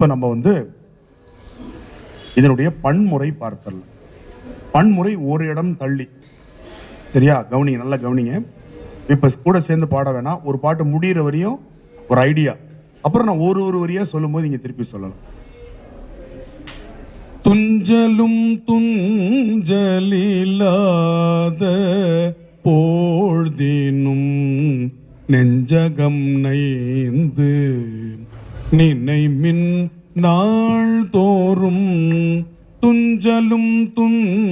இப்போ நம்ம வந்து இதனுடைய பன்முறை பார்த்தல் பன்முறை ஒரு இடம் தள்ளி. சரியா? கவனிங்க நல்லா கவனிங்க. இப்ப கூட சேர்ந்து பாட வேணாம். ஒரு பாட்டு முடிகிற வரையும் ஒரு ஐடியா அப்புறம் நான் ஒரு ஒரு வரியா சொல்லும்போது நீங்க திருப்பி சொல்லலாம். துஞ்சலும் துஞ்சலில்லாத போழ்தினும் நெஞ்சகம் நைந்து நினைமின் நாள் தோறும் துஞ்சலும் துஞ்சலிலாத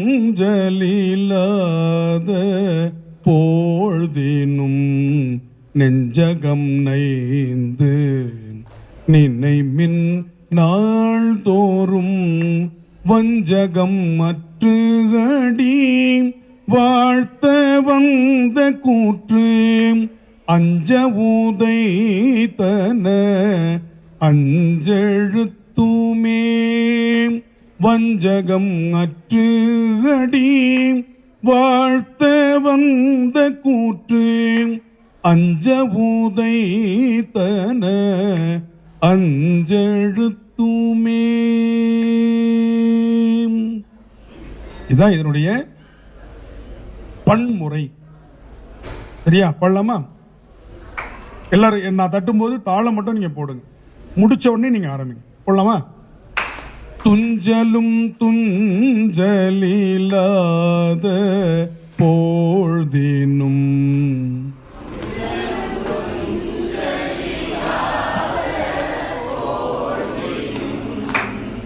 போழ்தினும் நெஞ்சகம் நைந்து நினைமின் நாள் தோறும் வஞ்சகம் மற்றுகடி வாழ்த்த வந்த கூற்று அஞ்ச உதைத்தன அஞ்செழுத்துமே வஞ்சகம் அற்று அடி வாழ்த்த வந்த கூற்று அஞ்ச தன அஞ்செழுத்துமே இதான் இதனுடைய பன்முறை சரியா? பண்ணலாமா எல்லாரும் நான் தட்டும்போது தாளம் மட்டும் நீங்க போடுங்க. முடிச்ச உடனே நீங்க ஆரம்பிங்க. போடலாமா துஞ்சலும் துஞ்சலில்லாத போழ்தினும்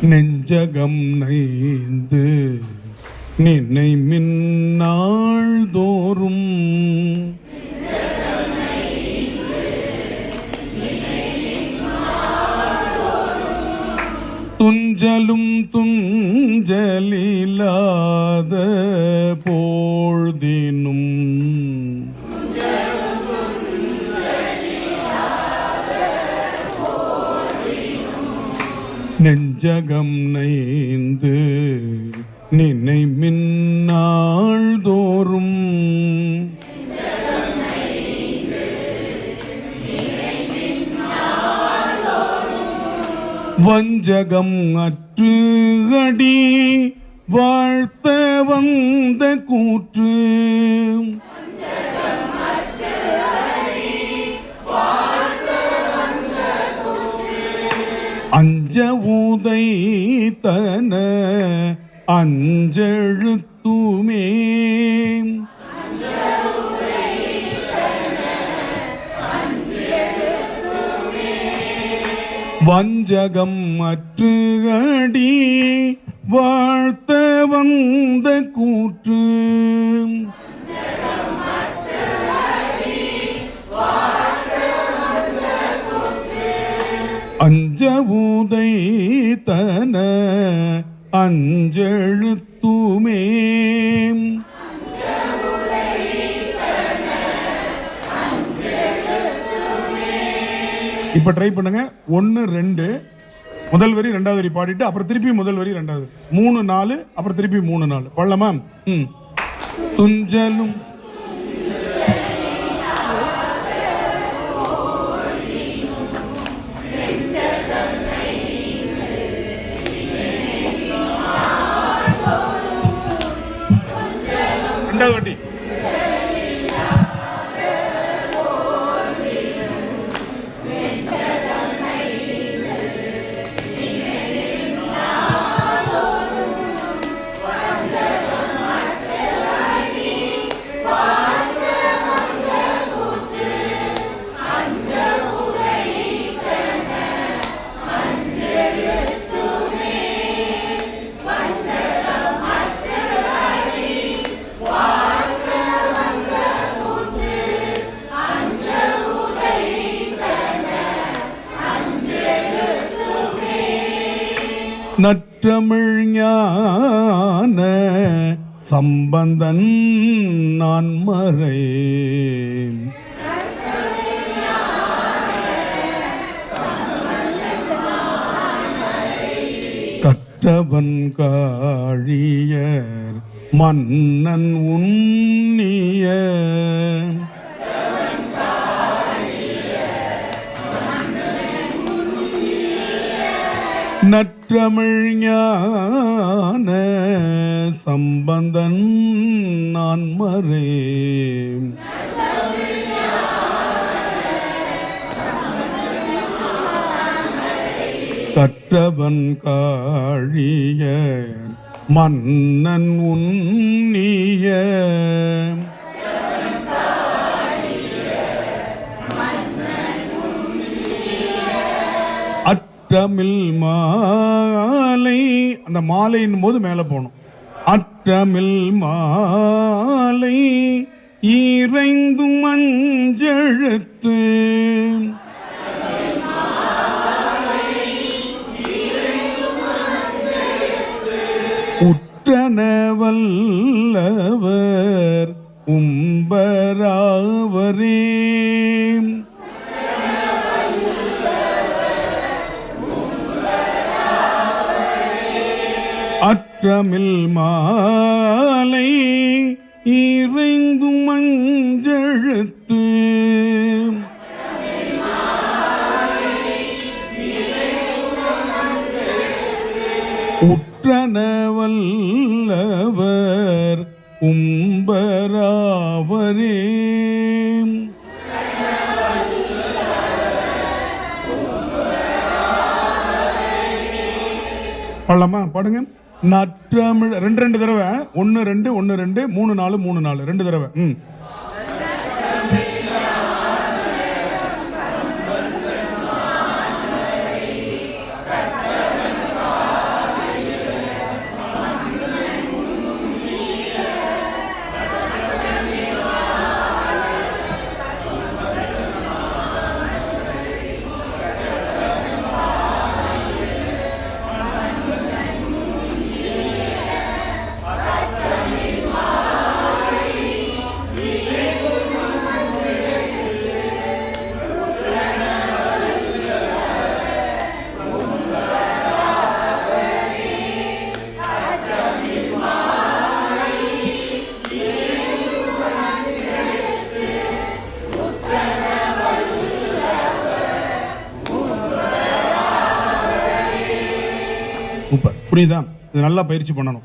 நெஞ்சகம் நைந்து நினை மின்னாள் தோறும் துஞ்சலும் துஞ்சலில்லாத போழ்தினும். நெஞ்சகம் நைந்து நினை மின்னாள் தோறும் வஞ்சகம் அற்று அடி வாழ்த்த வந்த கூற்று. அஞ்ச உதைத்தன அஞ்செழுத்துமே வஞ்சகம் அற்று அடி வாழ்த்த வந்த கூற்று. அஞ்ச தன அஞ்செழுத்துமே. இப்ப ட்ரை பண்ணுங்க. ஒன்னு ரெண்டு. முதல் வரி ரெண்டாவது வரி பாடிட்டு அப்புறம் திருப்பி முதல் வரி ரெண்டாவது மூணு நாலு அப்புறம் திருப்பி மூணு நாலு. பாடலாமா ம். துஞ்சலும் ரெண்டாவது வட்டி நற்றமிழ் ஞான சம்பந்தன் நான் மறை கற்றவன் காழியர் மன்னன் உன்னி நற்றமிழ் ஞான சம்பந்தன் நான் மறே கற்றவன் காழிய மன்னன் உன்னிய அற்றமில் மாலை அந்த மாலையின் போது மேல போகணும். அற்றமில் மாலை இறைந்து மஞ்செழுத்து உற்றனவல்லவர் உம்பராவரே. அற்றமில் மாலை இறைந்தும் மஞ்செழுத்து உற்றனவல்லவர் உம்பராவரே பாடலாமா பாடுங்க. நற்றமிழ் ரெண்டு ரெண்டு தடவை. ஒன்று ரெண்டு ஒன்று ரெண்டு மூணு நாலு மூணு நாலு. ரெண்டு தடவை. ம். புரியுதா? இது நல்லா பயிற்சி பண்ணணும்.